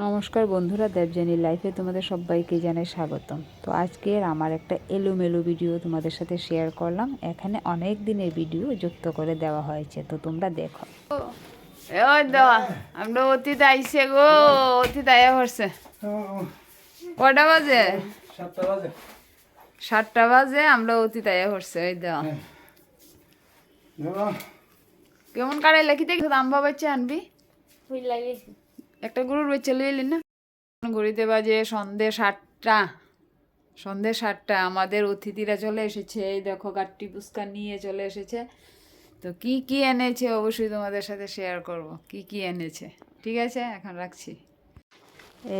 নমস্কার বন্ধুরা দেবজানি লাইফে তোমাদের সবাইকে জানাই স্বাগতম। তো আজকের আমার একটা এলোমেলো ভিডিও তোমাদের সাথে শেয়ার করলাম। এখানে অনেক দিনের ভিডিও যুক্ত করে দেওয়া হয়েছে তো তোমরা দেখো। ওই দেওয়া আমরা অতীত আইসে গো অতীত আয়া হচ্ছে কটা বাজে? সাতটা বাজে। আমরা অতীত আয়া হচ্ছে ওই দেওয়া। ধরো কেমন কারাই লেখিতে আম্বা বাচ্চা আনবি? একটা গরুর বাচ্চা লই এলি না? ঘড়িতে বাজে সন্ধে সাতটা। সন্ধে সাতটা। আমাদের অতিথিরা চলে এসেছে। এই দেখো, গাট্টি পুস্কা নিয়ে চলে এসেছে। তো কি কি এনেছে অবশ্যই তোমাদের সাথে শেয়ার করব। কি কি এনেছে? ঠিক আছে? এখন রাখছি।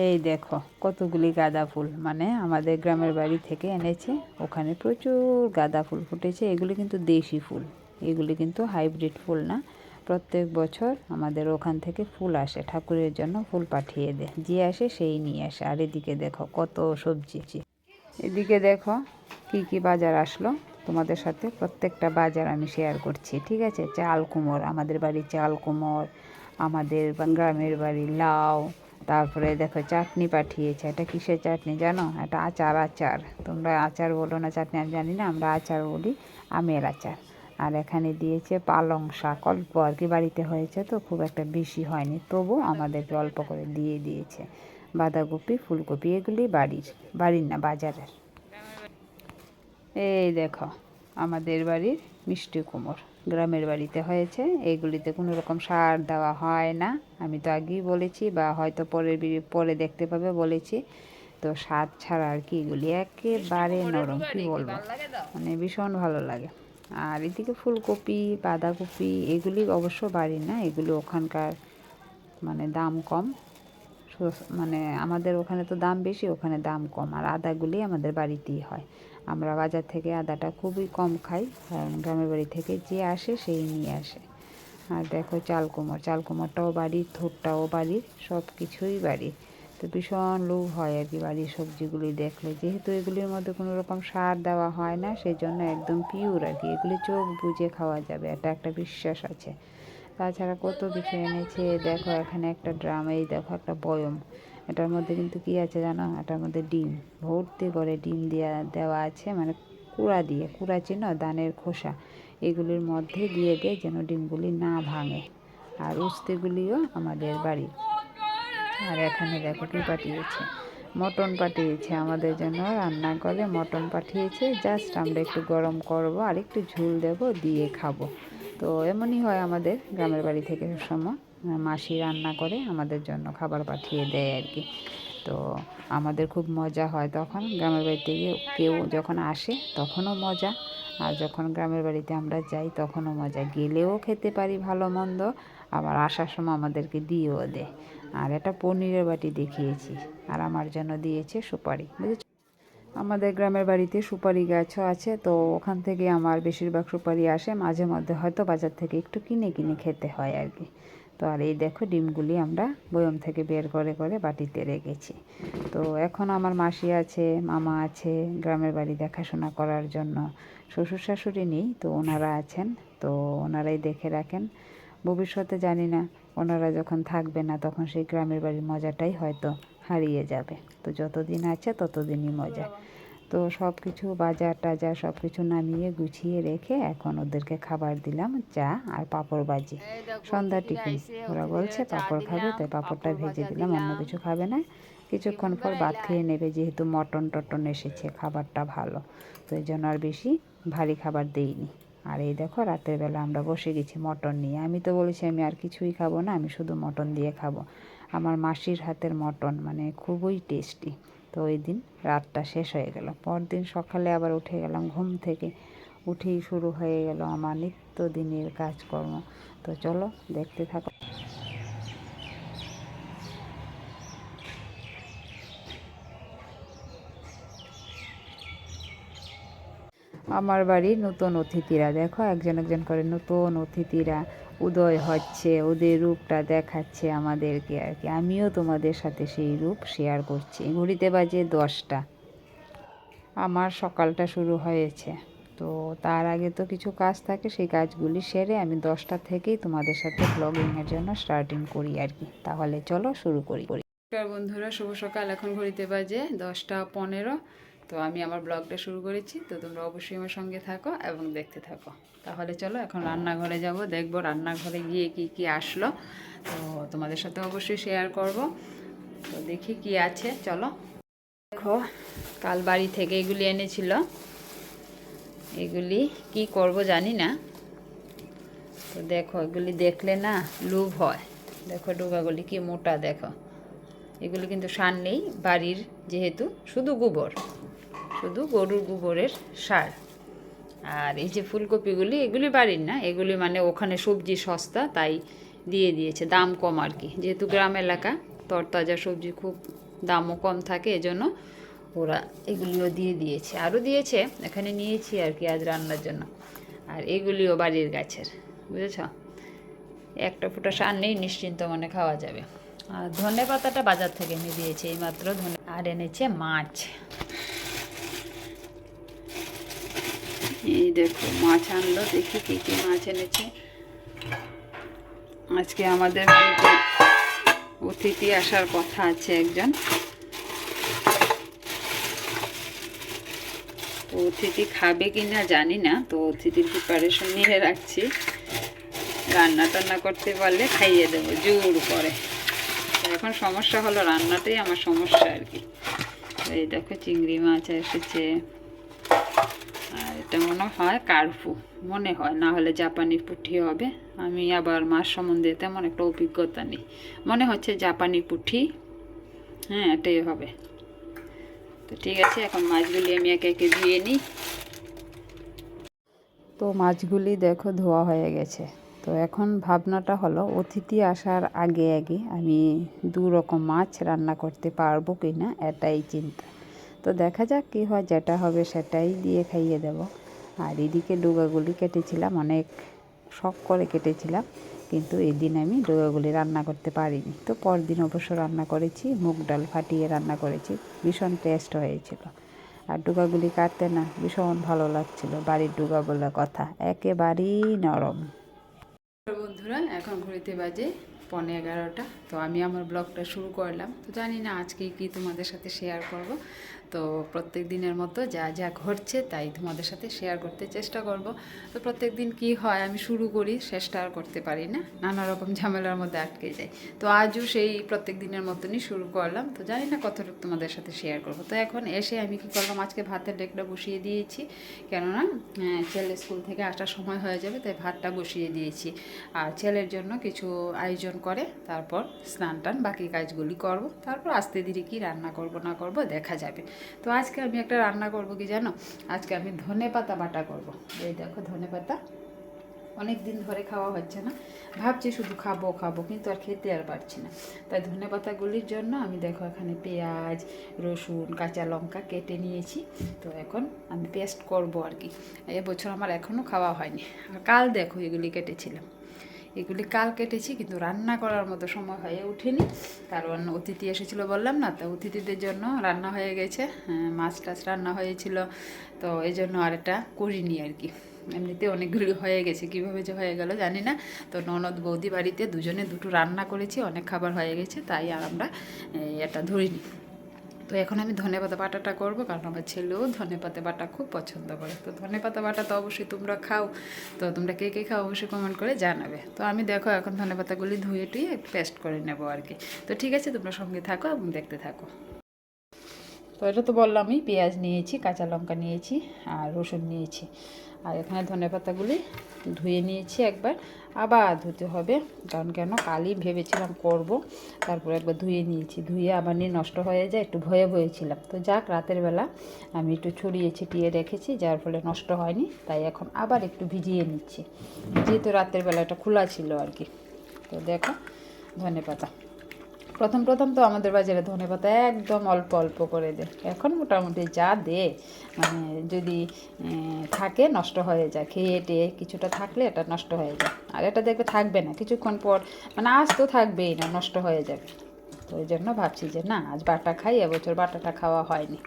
এই দেখো, কতগুলি গাঁদা ফুল। মানে আমাদের গ্রামের বাড়ি থেকে এনেছে। ওখানে প্রচুর গাঁদা ফুল ফুটেছে। এগুলি কিন্তু দেশি ফুল। এগুলি কিন্তু হাইব্রিড ফুল না। প্রত্যেক বছর আমাদের ওখান থেকে ফুল আসে, ঠাকুরের জন্য ফুল পাঠিয়ে দেয় যে আসে সেই নিয়ে আসে। আর এদিকে দেখো কত সবজি। এদিকে দেখো কি কি বাজার আসলো তোমাদের সাথে? প্রত্যেকটা বাজার আমি শেয়ার করছি, ঠিক আছে? চাল কুমোর আমাদের বাড়ি চাল কুমোর আমাদের গ্রামের বাড়ি লাউ, তারপরে দেখো চাটনি পাঠিয়েছে। এটা কিসের চাটনি জানো? এটা আচার আচার। তোমরা আচার বলো না চাটনি, আমি জানি না, আমরা আচার বলি আমের আচার। আর এখানে দিয়েছে পালং শাক। অল্প আর কি, বাড়িতে হয়েছে তো, খুব একটা বেশি হয়নি। তবু আমাদেরকে অল্প করে দিয়ে দিয়েছে। বাঁধাকপি, ফুলকপি, এগুলি বাড়ির বাড়ির না, বাজারের। এই দেখো, আমাদের বাড়ির মিষ্টি কুমোর গ্রামের বাড়িতে হয়েছে, এগুলিতে কোনো রকম সার দেওয়া হয় না। আমি তো আগেই বলেছি, বা হয়তো পরের পরে দেখতে পাবে, বলেছি। তো স্বাদ ছাড়া আর কি, এগুলি একেবারে নরম, কি বলব? মানে ভীষণ ভালো লাগে। আর এদিকে ফুলকপি, বাঁধাকপি, এগুলি অবশ্য বাড়ি না, এগুলি ওখানকার মানে দাম কম। মানে আমাদের ওখানে তো দাম বেশি, ওখানে দাম কম। আর আদাগুলি আমাদের বাড়িতেই হয়। আমরা বাজার থেকে আদাটা খুবই কম খাই, কারণ গ্রামের বাড়ি থেকে যে আসে সেই নিয়ে আসে। আর দেখো চাল কুমড় চাল কুমড়টাও বাড়ির, থোরটাও বাড়ির সব কিছুই বাড়ির। তো ভীষণ লোভ হয় আর কি বাড়ির সবজিগুলি দেখলে। যেহেতু এগুলির মধ্যে কোনো রকম সার দেওয়া হয় না সেই জন্য একদম পিওর আর কি। এগুলি চোখ বুজে খাওয়া যাবে, এটা একটা বিশ্বাস আছে। তাছাড়া কত কিছু এনেছে, দেখো এখানে একটা ড্রাম, এই দেখো একটা বয়ম। এটার মধ্যে কিন্তু কি আছে জানো? এটার মধ্যে ডিম। ভর্তি করে ডিম দেওয়া দেওয়া আছে মানে কুড়া দিয়ে, কুড়া চিনো দানের খোসা। এগুলির মধ্যে দিয়ে দেয় যেন ডিমগুলি না ভাঙে। আর উস্তেগুলিও আমাদের বাড়ির। আর এখানে দেখো কি পাঠিয়েছে? মটন পাঠিয়েছে আমাদের জন্য রান্না করে মটন পাঠিয়েছে। জাস্ট আমরা একটু গরম করব, আর একটু ঝুল দেব, দিয়ে খাব। তো এমনই হয় আমাদের গ্রামের বাড়ি থেকে সবসময় মাসি রান্না করে, আমাদের জন্য খাবার পাঠিয়ে দেয় আর কি। তো আমাদের খুব মজা হয় তখন। গ্রামের বাড়িতে গিয়ে কেউ যখন আসে, তখনও মজা। আর যখন গ্রামের বাড়িতে আমরা যাই, তখনও মজা। গেলেও খেতে পারি ভালো মন্দ, আবার আসার সময় আমাদেরকে দিয়েও দেয়। আর এটা পনিরের বাটি দেখিয়েছি। আর আমার জন্য দিয়েছে সুপারি। বুঝেছ? আমাদের গ্রামের বাড়িতে সুপারি গাছও আছে, তো ওখান থেকে আমার বেশিরভাগ সুপারি আসে। মাঝে মধ্যে হয়তো বাজার থেকে একটু কিনে কিনে খেতে হয় আর কি। তো আর এই দেখো ডিমগুলি আমরা বয়ম থেকে বের করে করে বাটিতে রেখেছি। তো এখন আমার মাসি আছে, মামা আছে গ্রামের বাড়ি দেখাশোনা করার জন্য। শ্বশুর শাশুড়ি নেই, তো ওনারা আছেন। তো ওনারাই দেখে রাখেন। ভবিষ্যতে জানি না ওনারা যখন থাকবে না তখন সেই গ্রামের বাড়ির মজাটাই হয়তো হারিয়ে যাবে। তো যতদিন আছে ততদিনই মজা। তো সব কিছু বাজার টাজার সব কিছু নামিয়ে গুছিয়ে রেখে এখন ওদেরকে খাবার দিলাম চা আর পাঁপড় বাজি সন্ধ্যা টিফিন। ওরা বলছে পাঁপড় খাবে? তাই পাঁপড়টা ভেজে দিলাম অন্য কিছু খাবে না। কিছুক্ষণ পর ভাত খেয়ে নেবে যেহেতু মটন টটন এসেছে খাবারটা ভালো। তো এই জন্য আর বেশি ভারী খাবার দেইনি। আর এই দেখো, রাতের বেলা আমরা বসে গেছি মটন নিয়ে। আমি তো বলেছি, আমি আর কিছুই খাব না, আমি শুধু মটন দিয়ে খাব। আমার মাসির হাতের মটন মানে খুবই টেস্টি। তো ওই দিন রাতটা শেষ হয়ে গেল। পরদিন সকালে আবার উঠে গেলাম ঘুম থেকে। উঠেই শুরু হয়ে গেল আমার নিত্যদিনের কাজকর্ম। তো চলো, দেখতে থাকো। আমার বাড়ির নতুন অতিথিরা। দেখো, একজন একজন করে নতুন অতিথিরা উদয় হচ্ছে, ওদের রূপটা দেখাচ্ছে আমাদেরকে আর কি। আমিও তোমাদের সাথে সেই রূপ শেয়ার করছি। ঘড়িতে বাজে দশটা। আমার সকালটা শুরু হয়েছে। তো তার আগে তো কিছু কাজ থাকে, সেই কাজগুলি সেরে আমি দশটা থেকেই তোমাদের সাথে ব্লগিংয়ের জন্য স্টার্টিং করি আর কি। তাহলে চলো শুরু করি। বন্ধুরা, শুভ সকাল। এখন ঘড়িতে বাজে দশটা পনেরো। তো আমি আমার ব্লগটা শুরু করেছি, তো তোমরা অবশ্যই আমার সঙ্গে থাকো এবং দেখতে থাকো। তাহলে চলো, এখন রান্নাঘরে যাব, দেখব রান্নাঘরে গিয়ে কি কি আসলো। তো তোমাদের সাথে অবশ্যই শেয়ার করব। তো দেখি কি আছে, চলো। দেখো, কাল বাড়ি থেকে এগুলি এনেছিল। এগুলি কি করব জানি না। তো দেখো, এগুলি দেখলে না লোভ হয়। দেখো ডোকাগুলি কি মোটা, দেখো। এগুলি কিন্তু সার নেই, বাড়ির যেহেতু শুধু গোবর। শুধু গরুর গোবরের সার। আর এই যে ফুলকপিগুলি, এগুলি বাড়ির না, এগুলি মানে ওখানে সবজি সস্তা, তাই দিয়ে দিয়েছে। দাম কম আর কি। যেহেতু গ্রাম এলাকা, তরতাজা সবজি খুব দামও কম থাকে, এজন্য ওরা এগুলিও দিয়ে দিয়েছে। আরও দিয়েছে, এখানে নিয়েছি আর কি আজ রান্নার জন্য। আর এগুলিও বাড়ির গাছের, বুঝেছ? একটা ফুটা সার নেই, নিশ্চিন্ত মনে খাওয়া যাবে। আর ধনে পাতাটা বাজার থেকে এনে দিয়েছে, এইমাত্র ধনে আর এনেছে মাছ। এই দেখো, মাছ আনলো, দেখি কি কি মাছ এনেছে। আজকে আমাদের অতিথি আসার কথা আছে একজন। অতিথি খাবে কি না জানি না, তো অতিথির প্রিপারেশন নিয়ে রাখছি। রান্না টান্না করতে পারলে খাইয়ে দেবো, জোর করে। এখন সমস্যা হলো রান্নাটাই আমার সমস্যা আর কি। এই দেখো, চিংড়ি মাছ এসেছে। আর এটা মনে হয় কার্ফু, মনে হয়, না হলে জাপানি পুঁটি হবে। আমি আবার মাছ সম্বন্ধে তেমন একটা অভিজ্ঞতা নেই। মনে হচ্ছে জাপানি পুঁটি হ্যাঁ এটাই হবে। তো ঠিক আছে, এখন মাছগুলি আমি একে একে ধুয়ে নিই। তো মাছগুলি দেখো ধোয়া হয়ে গেছে। তো এখন ভাবনাটা হলো, অতিথি আসার আগে আগে আমি দু রকম মাছ রান্না করতে পারব কি না এটাই চিন্তা। তো দেখা যাক কী হয়, যেটা হবে সেটাই দিয়ে খাইয়ে দেব। আর এদিকে ডুগাগুলি কেটেছিলাম, অনেক শখ করে কেটেছিলাম, কিন্তু এদিন আমি ডুগাগুলি রান্না করতে পারিনি। তো পরদিন অবশ্য রান্না করেছি, মুগ ডাল ফাটিয়ে রান্না করেছি, ভীষণ টেস্ট হয়েছিল। আর ডুগাগুলি কাটতে না ভীষণ ভালো লাগছিল, বাড়ির ডুগা বলে কথা, একেবারেই নরম। বন্ধুরা, এখন ঘড়িতে বাজে পনেরো এগারোটা। তো আমি আমার ব্লগটা শুরু করলাম। তো জানি না আজকে কি তোমাদের সাথে শেয়ার করব। তো প্রত্যেক দিনের মতো যা যা ঘটছে তাই তোমাদের সাথে শেয়ার করতে চেষ্টা করব। তো প্রত্যেক দিন কী হয় আমি শুরু করি শেষটা আর করতে পারি না। নানা রকম ঝামেলার মধ্যে আটকে যাই। তো আজও সেই প্রত্যেক দিনের মতনই শুরু করলাম। তো জানি না কতটুকু তোমাদের সাথে শেয়ার করব। তো এখন এসে আমি কী করলাম আজকে ভাতের ডেকটা বসিয়ে দিয়েছি। কেননা হ্যাঁ, ছেলে স্কুল থেকে আসার সময় হয়ে যাবে তাই ভাতটা বসিয়ে দিয়েছি। আর ছেলের জন্য কিছু আয়োজন করে, তারপর স্নান টান, বাকি কাজগুলি করব। তারপর আস্তে ধীরে কি রান্না করব, না করব, দেখা যাবে। তো আজকে আমি একটা রান্না করব কি জানো? আজকে আমি ধনে পাতা বাটা করব। এই দেখো ধনে পাতা। অনেক দিন ধরে খাওয়া হচ্ছে না। ভাবছি শুধু খাব খাব, কিন্তু আর খেতে আর পারছি না। তাই ধনে পাতাগুলির জন্য আমি দেখো এখানে পেঁয়াজ, রসুন, কাঁচা লঙ্কা কেটে নিয়েছি। তো এখন আমি পেস্ট করব আর কি। এবছর আমার এখনও খাওয়া হয়নি। আর কাল দেখো এগুলি কেটেছিলাম। এগুলি কাল কেটেছি কিন্তু রান্না করার মতো সময় হয়ে ওঠেনি কারণ অতিথি এসেছিল বললাম না তো অতিথিদের জন্য রান্না হয়ে গেছে হ্যাঁ, মাছ টাছ রান্না হয়েছিল তো এই জন্য আর এটা করিনি আর কি। এমনিতে অনেকগুলি হয়ে গেছে কীভাবে যে হয়ে গেল জানি না। তো ননদ বৌদি বাড়িতে দুজনে দুটো রান্না করেছি অনেক খাবার হয়ে গেছে তাই আর আমরা এটা ধরিনি। তো এখন আমি ধনেপাতা বাটাটা করব কারণ আমার ছেলেও ধনেপাতা বাটা খুব পছন্দ করে। তো ধনেপাতা বাটা তো অবশ্যই তোমরা খাও, তো তোমরা কে কে খাও অবশ্যই কমেন্ট করে জানাবে। তো আমি দেখো এখন ধনেপাতাগুলি ধুয়ে টুয়ে পেস্ট করে নেব আর কি তো ঠিক আছে, তোমরা সঙ্গে থাকো এবং দেখতে থাকো। তো এটা তো বললামই, পেঁয়াজ নিয়েছি, কাঁচা লঙ্কা নিয়েছি আর রসুন নিয়েছি। আর এখানে ধনে পাতাগুলি ধুয়ে নিয়েছি একবার। আবার ধুতে হবে, কারণ কেন? কালই ভেবেছিলাম করব, তারপর একবার ধুয়ে নিয়েছি। ধুয়ে আবার নিয়ে নষ্ট হয়ে যায়, একটু ভয়ে ভয়েছিলাম। তো যাক, রাতের বেলা আমি একটু ছড়িয়ে ছিটিয়ে রেখেছি, যার ফলে নষ্ট হয়নি, তাই এখন আবার একটু ভিজিয়ে নিচ্ছি। যেহেতু রাতের বেলা এটা খোলা ছিল আর কি। তো দেখো, ধনে পাতা। প্রথম প্রথম তো আমাদের বাজারে ধনে পাতা একদম অল্প অল্প করে দেয় এখন মোটামুটি যা দে মানে যদি থাকে নষ্ট হয়ে যায় খেয়ে টেয়ে কিছুটা থাকলে এটা নষ্ট হয়ে যায়। আর এটা দেখবে থাকবে না, কিছুক্ষণ পর মানে আজ তো থাকবেই না, নষ্ট হয়ে যাবে। তো ওই জন্য ভাবছি যে না, আজ বাটা খাই, এবছর বাটাটা খাওয়া হয়নি।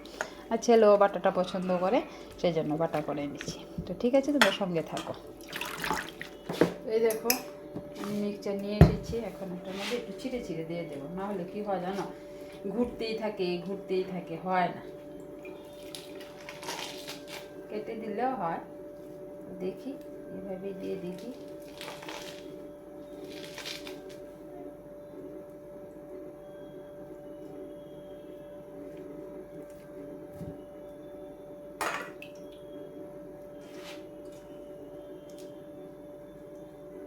আর ছেলেও বাটাটা পছন্দ করে সেই জন্য বাটা করে নিচ্ছি। তো ঠিক আছে, তোমরা সঙ্গে থাকো। এই দেখো। মিক্সচার নিয়ে এসেছি, এখন ওটার মধ্যে একটু ছিঁড়ে ছিঁড়ে দিয়ে দেবো। না হলে কী হয় জানো? ঘুরতেই থাকে ঘুরতেই থাকে, হয় না। কেটে দিলেও হয়। দেখি, এভাবেই দিয়ে দেখি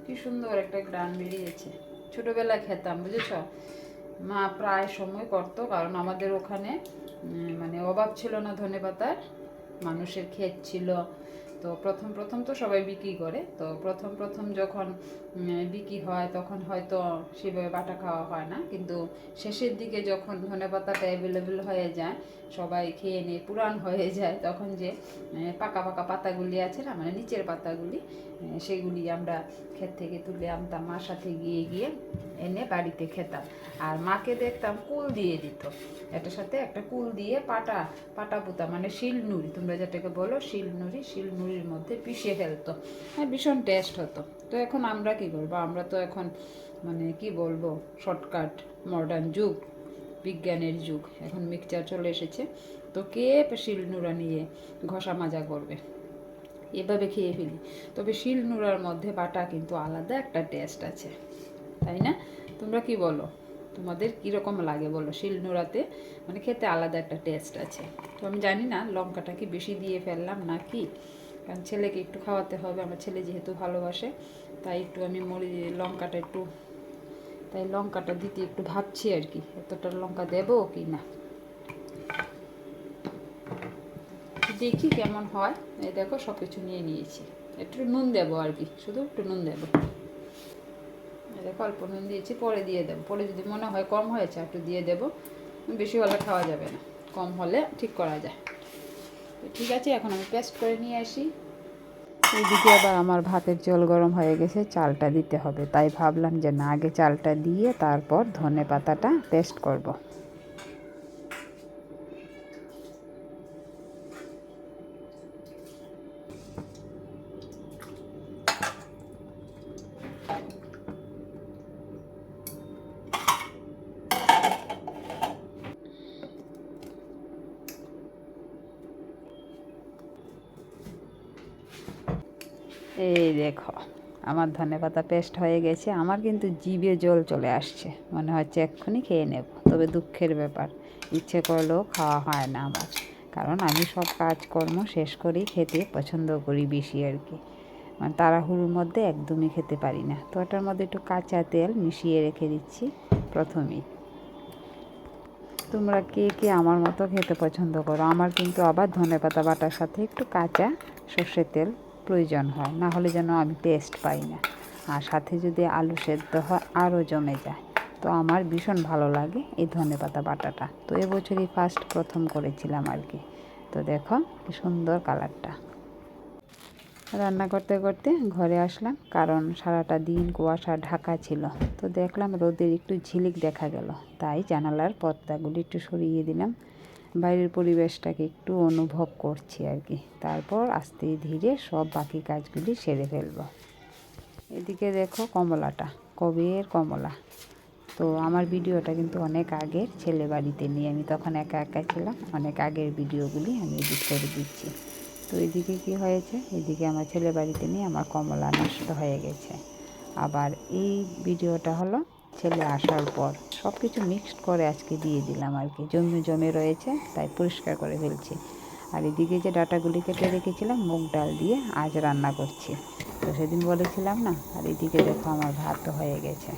কি সুন্দর একটা গ্রান বেরিয়েছে। ছোটবেলায় খেতাম, বুঝেছ? মা প্রায় সময় করতো, কারণ আমাদের ওখানে মানে অভাব ছিল না ধনে পাতার, মানুষের ক্ষেত ছিল। তো প্রথম প্রথম তো সবাই বিক্রি করে। তো প্রথম প্রথম যখন বিক্রি হয়, তখন হয়তো সেভাবে বাটা খাওয়া হয় না। কিন্তু শেষের দিকে যখন ধনে পাতাটা অ্যাভেলেবেল হয়ে যায়, সবাই খেয়ে নিয়ে পুরান হয়ে যায়, তখন যে পাকা পাকা পাতাগুলি আছে না মানে নিচের পাতাগুলি সেগুলি আমরা ক্ষেত থেকে তুলে আনতাম, মার সাথে গিয়ে গিয়ে এনে বাড়িতে খেতাম। আর মাকে দেখতাম কুল দিয়ে দিত। এটার সাথে একটা কুল দিয়ে পাটা পাটা পুতা মানে শিল নুড়ি তোমরা যেটাকে বলো শিল নুড়ি শিল নুড়ির মধ্যে পিষে ফেলতো। হ্যাঁ ভীষণ টেস্ট হতো। তো এখন আমরা কি করব? আমরা তো এখন মানে কি বলব, শর্টকাট মডার্ন যুগ, বিজ্ঞানের যুগ। এখন মিক্সচার চলে এসেছে। তো কে শিল নুড়া নিয়ে ঘষা মাজা করবে? এভাবে খেয়ে ফেলি। তবে শিল নোড়ার মধ্যে বাটা কিন্তু আলাদা একটা টেস্ট আছে, তাই না? তোমরা কি বলো? তোমাদের কীরকম লাগে বলো শিল নোড়াতে? মানে খেতে আলাদা একটা টেস্ট আছে। তো আমি জানি না লঙ্কাটা কি বেশি দিয়ে ফেললাম না কি কারণ ছেলেকে একটু খাওয়াতে হবে, আমার ছেলে যেহেতু ভালোবাসে, তাই একটু আমি মরি লঙ্কাটা একটু, তাই লঙ্কাটা দিতে একটু ভাবছি আর কি, এতটা লঙ্কা দেবো কি না? দেখি কেমন হয়। এই দেখো সব কিছু নিয়ে নিয়েছি। একটু নুন দেবো আর কি, শুধু একটু নুন দেবো। দেখো, অল্প নুন দিয়েছি, পরে দিয়ে দেবো। পরে যদি মনে হয় কম হয়েছে, একটু দিয়ে দেবো। বেশি হলে খাওয়া যাবে না, কম হলে ঠিক করা যায়। ঠিক আছে, এখন আমি পেস্ট করে নিয়ে আসি। এদিকে আবার আমার ভাতের জল গরম হয়ে গেছে, চালটা দিতে হবে। তাই ভাবলাম যে না, আগে চালটা দিয়ে তারপর ধনে পাতাটা পেস্ট করব। এই দেখো, আমার ধনেপাতা পেস্ট হয়ে গেছে, আমার কিন্তু জিভে জল চলে আসছে, মনে হচ্ছে এক্ষুনি খেয়ে নেব, তবে দুঃখের ব্যাপার, ইচ্ছে করলেও খাওয়া হয় না আমার, কারণ আমি সব কাজকর্ম শেষ করেই খেতে পছন্দ করি বেশি আর কি মানে তাড়াহুড়োর মধ্যে একদমই খেতে পারি না, তো ওটার মধ্যে একটু কাঁচা তেল মিশিয়ে রেখে দিচ্ছি প্রথমেই। তোমরা কে কে আমার মতো খেতে পছন্দ করো? আমার কিন্তু আবার ধনেপাতা বাটার সাথে একটু কাঁচা সর্ষের তেল প্রয়োজন হয়, না হলে যেন আমি টেস্ট পাই না। আর সাথে যদি আলু সেদ্ধ হয়, আরও জমে যায়। তো আমার ভীষণ ভালো লাগে এই ধনেপাতা বাটাটা। তো এবছরই ফার্স্ট প্রথম করেছিলাম আর কি। তো দেখো কি সুন্দর কালারটা রান্না করতে করতে ঘরে আসলাম, কারণ সারাটা দিন কুয়াশা, ঢাকা ছিল। তো দেখলাম রোদের একটু ঝিলিক দেখা গেল। তাই জানালার পর্দাগুলি একটু সরিয়ে দিলাম। বাইরের পরিবেশটাকে একটু অনুভব করছি আর কি। তারপর আস্তে ধীরে সব বাকি কাজগুলি সেরে ফেলব। এদিকে দেখো কমলাটা, কবের কমলা। তো আমার ভিডিওটা কিন্তু অনেক আগের ছেলে বাড়িতে নিয়ে আমি তখন একা একা ছিলাম, অনেক আগের ভিডিওগুলি আমি এডিট করে দিচ্ছি। তো এদিকে কি হয়েছে? এদিকে আমার ছেলে বাড়িতে নিয়ে আমার কমলা নষ্ট হয়ে গেছে। আবার এই ভিডিওটা হলো ছেলে আসার পর সব কিছু মিক্সড করে আজকে দিয়ে দিলাম আর কি। জমে জমে রয়েছে, তাই পরিষ্কার করে ফেলছি। আর এদিকে যে ডাটাগুলি কেটে রেখেছিলাম, মুগ ডাল দিয়ে আজ রান্না করছি। তো সেদিন বলেছিলাম না, আর এদিকে দেখো আমার ভাত হয়ে গেছে।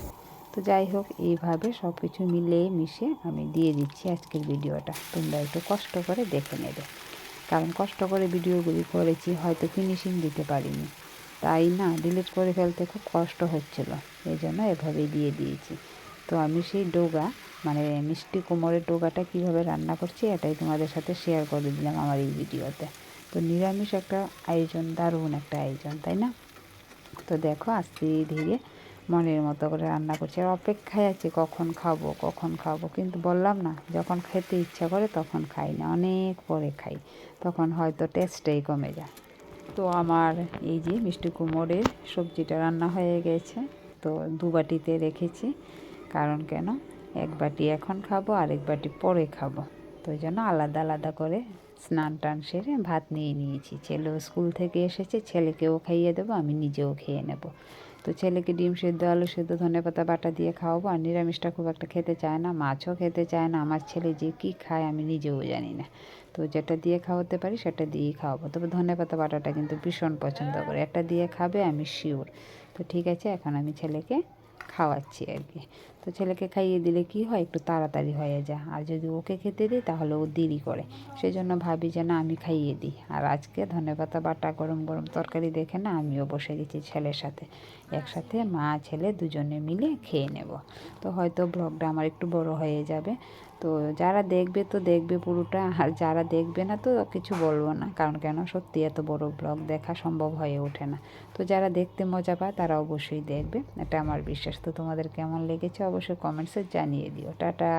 তো যাই হোক, এইভাবে সব কিছু মিলিয়ে মিশে আমি দিয়ে দিচ্ছি আজকের ভিডিওটা। তোমরা একটু কষ্ট করে দেখে নেবে। কারণ কষ্ট করে ভিডিওগুলি করেছি, হয়তো ফিনিশিং দিতে পারিনি। তাই না? ডিলিট করে ফেলতে খুব কষ্ট হচ্ছিল। এই জন্য এভাবেই দিয়ে দিয়েছি। তো আমি সেই ডোগা মানে মিষ্টি কোমরের ডোগাটা কীভাবে রান্না করছি, এটাই তোমাদের সাথে শেয়ার করে দিলাম আমার এই ভিডিওতে। তো নিরামিষ একটা আয়োজন, দারুণ একটা আয়োজন, তাই না? তো দেখো আস্তে ধীরে মনের মতো করে রান্না করছি। আর অপেক্ষায় আছে, কখন খাব কখন খাব। কিন্তু বললাম না, যখন খেতে ইচ্ছা করে তখন খাই না, অনেক পরে খাই। তখন হয়তো টেস্টটাই কমে যায়। তো আমার এই যে মিষ্টি কুমোরের সবজিটা রান্না হয়ে গেছে, তো দু বাটিতে রেখেছি। কারণ কেন? এক বাটি এখন খাব আর এক বাটি পরে খাব। তো ওই জন্য আলাদা আলাদা করে স্নান টান সেরে ভাত নিয়ে নিয়েছি। ছেলেও স্কুল থেকে এসেছে, ছেলেকেও খাইয়ে দেবো, আমি নিজেও খেয়ে নেব। তো ছেলেকে ডিম সেদ্ধ, আলু সেদ্ধ ধনে পাতা বাটা দিয়ে খাওয়াবো। আর নিরামিষটা খুব একটা খেতে চায় না, মাছও খেতে চায় না। আমার ছেলে যে কী খায় আমি নিজেও জানি না। তো যেটা দিয়ে খাওয়াতে পারি সেটা দিয়েই খাওয়াবো। তবে ধনে পাতা বাটাটা কিন্তু ভীষণ পছন্দ করে। একটা দিয়ে খাবে, আমি শিওর তো ঠিক আছে, এখন আমি ছেলেকে খাওয়াচ্ছি আর কি। তো ছেলেকে খাইয়ে দিলে কি হয়? একটু তাড়াতাড়ি হয়ে যায়। আর যদি ওকে খেতে দিই, তাহলে ও দেরি করে। সেই জন্য ভাবি যে, না, আমি খাইয়ে দিই। আর আজকে ধনেপাতা, বাটা, গরম গরম তরকারি দেখে না, আমিও বসে গেছি ছেলের সাথে। একসাথে মা, ছেলে দুজনে মিলে খেয়ে নেব। তো হয়তো ব্লগটা আমার একটু বড় হয়ে যাবে। তো যারা দেখবে তো দেখবে পুরোটা, আর যারা দেখবে না তো কিছু বলব না। কারণ কেন? সত্যি এত বড় ব্লগ দেখা সম্ভব হয়ে ওঠে না। তো যারা দেখতে মজা পায় তারা অবশ্যই দেখবে। এটা আমার বিশ্বাস। তো তোমাদের কেমন লেগেছে অবশ্যই কমেন্টসে জানিয়ে দিও। টাটা।